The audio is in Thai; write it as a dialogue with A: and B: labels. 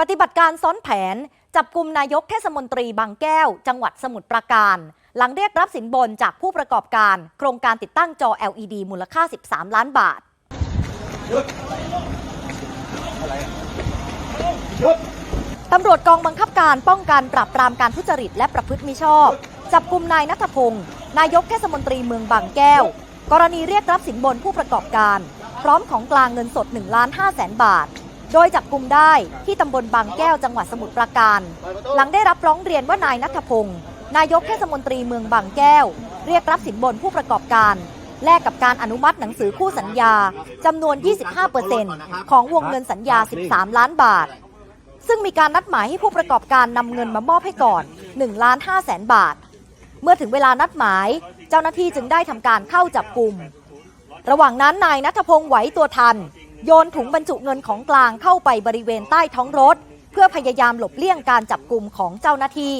A: ปฏิบัติการซ้อนแผน จับกลุ่มนายกเทศมนตรีบางแก้ว จังหวัดสมุทรปราการ หลังเรียกรับสินบนจากผู้ประกอบการ โครงการติดตั้งจอ LED มูลค่า 13 ล้านบาทตำรวจกองบังคับการป้องกันปราบปรามการทุจริตและประพฤติมิชอบ จับกลุ่มนายนัทพงศ์นายกเทศมนตรีเมืองบางแก้ว กรณีเรียกรับสินบนผู้ประกอบการ พร้อมของกลางเงินสด1ล้าน5แสนบาท โดยจับกลุ่มได้ที่ตำบลบางแก้วจังหวัดสมุทรปราการ หลังได้รับร้องเรียนว่านายนัทพงศ์นายกเทศมนตรีเมืองบางแก้ว เรียกรับสินบนผู้ประกอบการ แลกกับการอนุมัติหนังสือคู่สัญญาจำนวน 25%ของวงเงินสัญญา 13 ล้านบาท ซึ่งมีการนัดหมายให้ผู้ประกอบการนำเงินมามอบให้ก่อน1ล้าน5แสนบาท เมื่อถึงเวลานัดหมาย เจ้าหน้าที่จึงได้ทำการเข้าจับกลุ่ม ระหว่างนั้นนายนัทพงศ์ไหวตัวทัน โยนถุงบรรจุเงินของกลางเข้าไปบริเวณใต้ท้องรถ เพื่อพยายามหลบเลี่ยงการจับกลุ่มของเจ้าหน้าที่